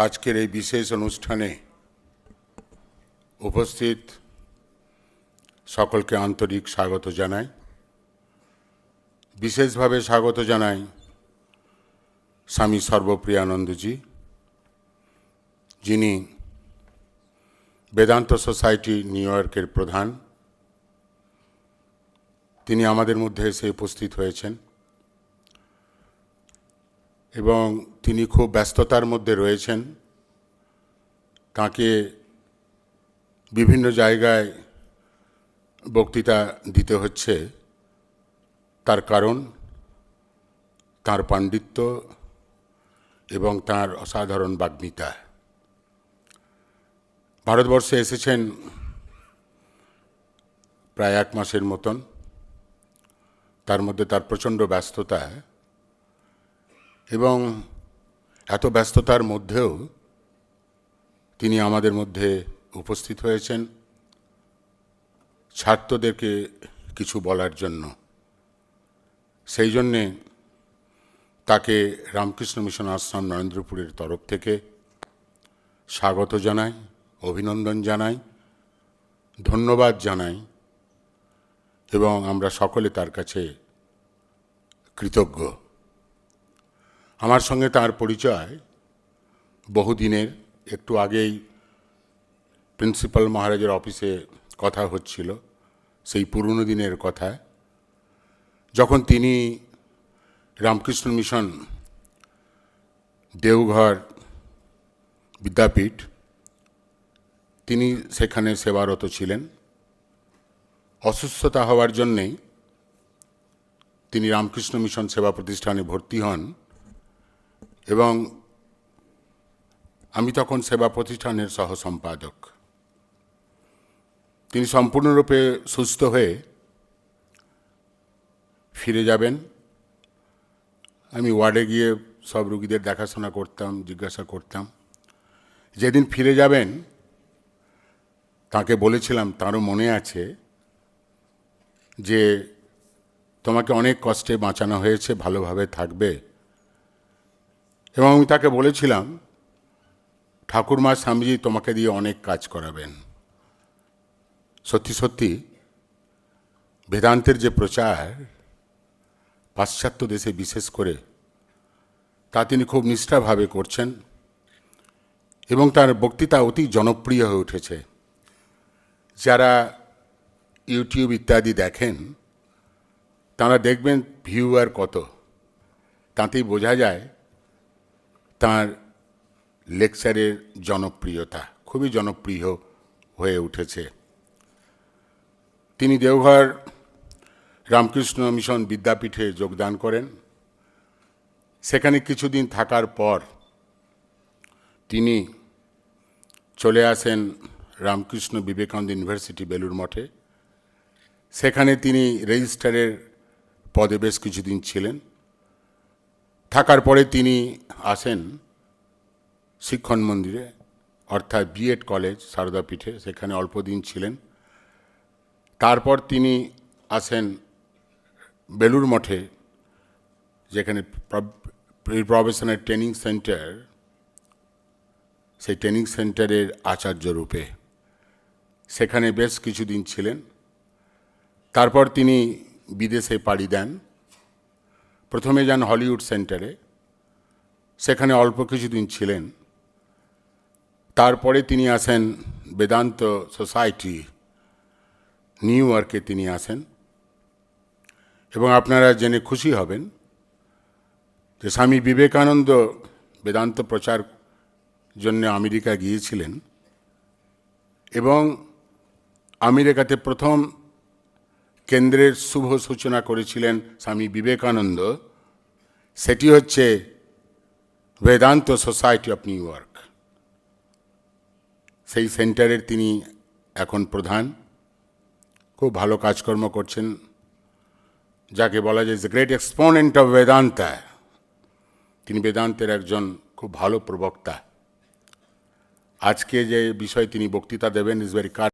আজকের এই বিশেষ অনুষ্ঠানে উপস্থিত সকলকে আন্তরিক স্বাগত জানাই। বিশেষভাবে স্বাগত জানাই স্বামী সর্বপ্রিয়ানন্দজি, যিনি বেদান্ত সোসাইটি নিউ ইয়র্কের প্রধান। তিনি আমাদের মধ্যে এসে উপস্থিত হয়েছেন। এবং তিনি খুব ব্যস্ততার মধ্যে রয়েছেন। তাকে বিভিন্ন জায়গায় বক্তৃতা দিতে হচ্ছে। তার কারণ, তার পাণ্ডিত্য এবং তার অসাধারণ বাগ্মিতা। ভারতবর্ষে এসেছেন প্রায় এক মাসের মতন। তার মধ্যে তার প্রচণ্ড ব্যস্ততা এবং এত ব্যস্ততার মধ্যেও তিনি আমাদের মধ্যে উপস্থিত হয়েছেন। ছাত্রদেরকে কিছু বলার জন্য। সেই জন্যে তাকে রামকৃষ্ণ মিশন আশ্রম নরেন্দ্রপুরের তরফ থেকে স্বাগত জানাই, অভিনন্দন জানাই, ধন্যবাদ জানাই এবং আমরা সকলে তার কাছে কৃতজ্ঞ। আমার সঙ্গে তার পরিচয় বহুদিনের, একটু আগেই প্রিন্সিপাল মহারাজের অফিসে কথা হচ্ছিল, সেই পুরনো দিনের কথা। যখন তিনি রামকৃষ্ণ মিশন দেওঘর বিদ্যাপীঠ, তিনি সেখানে সেবারত ছিলেন। অসুস্থতা হওয়ার জন্যেই তিনি রামকৃষ্ণ মিশন সেবা প্রতিষ্ঠানে ভর্তি হন। এবং আমি তখন সেবা প্রতিষ্ঠানের সহ সম্পাদক তিনি সম্পূর্ণরূপে সুস্থ হয়ে ফিরে যাবেন। আমি ওয়ার্ডে গিয়ে সব রুগীদের দেখাশোনা করতাম, জিজ্ঞাসা করতাম। যেদিন ফিরে যাবেন, তাকে বলেছিলাম, তারও মনে আছে যে তোমাকে অনেক কষ্টে বাঁচানো হয়েছে, ভালোভাবে থাকবে। এবং আমি তাকে বলেছিলাম, ঠাকুরমা, স্বামীজি তোমাকে দিয়ে অনেক কাজ করাবেন। সত্যি সত্যি, বেদান্তের যে প্রচার, পাশ্চাত্য দেশে বিশেষ করে, তা তিনি খুব নিষ্ঠাভাবে করছেন এবং তার বক্তৃতা অতি জনপ্রিয় হয়ে উঠেছে। যারা ইউটিউব ইত্যাদি দেখেন, তারা দেখবেন ভিউয়ার কত। তাতেই বোঝা যায় তার লেকচারের জনপ্রিয়তা খুবই জনপ্রিয় হয়ে উঠেছে। তিনি দেওঘর রামকৃষ্ণ মিশন বিদ্যাপীঠে যোগদান করেন। সেখানে কিছুদিন থাকার পর তিনি চলে আসেন রামকৃষ্ণ বিবেকানন্দ ইউনিভার্সিটি বেলুর মঠে। সেখানে তিনি রেজিস্ট্রারের পদে বেশ কিছুদিন ছিলেন। থাকার পরে তিনি আসেন শিক্ষণ মন্দিরে, অর্থাৎ বিএড কলেজ সারদাপীঠে সেখানে অল্প দিন ছিলেন। তারপর তিনি আসেন বেলুর মঠে, যেখানে প্রফেশনের ট্রেনিং সেন্টার, সেই ট্রেনিং সেন্টারের আচার্য রূপে। সেখানে বেশ কিছুদিন ছিলেন। তারপর তিনি বিদেশে পাড়ি দেন। প্রথমে যান হলিউড সেন্টারে, সেখানে অল্প কিছুদিন ছিলেন। তারপরে তিনি আসেন বেদান্ত সোসাইটি, নিউ ইয়র্কে তিনি আসেন। এবং আপনারা জেনে খুশি হবেন যে স্বামী বিবেকানন্দ বেদান্ত প্রচার জন্য আমেরিকা গিয়েছিলেন এবং আমেরিকাতে প্রথম কেন্দ্রের শুভ সূচনা করেছিলেন স্বামী বিবেকানন্দ। সেটি হচ্ছে Vedanta society of New York সেই সেন্টারের তিনি এখন প্রধান। খুব ভালো কাজকর্ম করছেন। যাকে বলা যায় গ্রেট এক্সপোনেন্ট অফ বেদান্তা তিনি বেদান্তের একজন খুব ভালো প্রবক্তা। আজকে যে বিষয়ে তিনি বক্তৃতা দেবেন ইজ ভেরি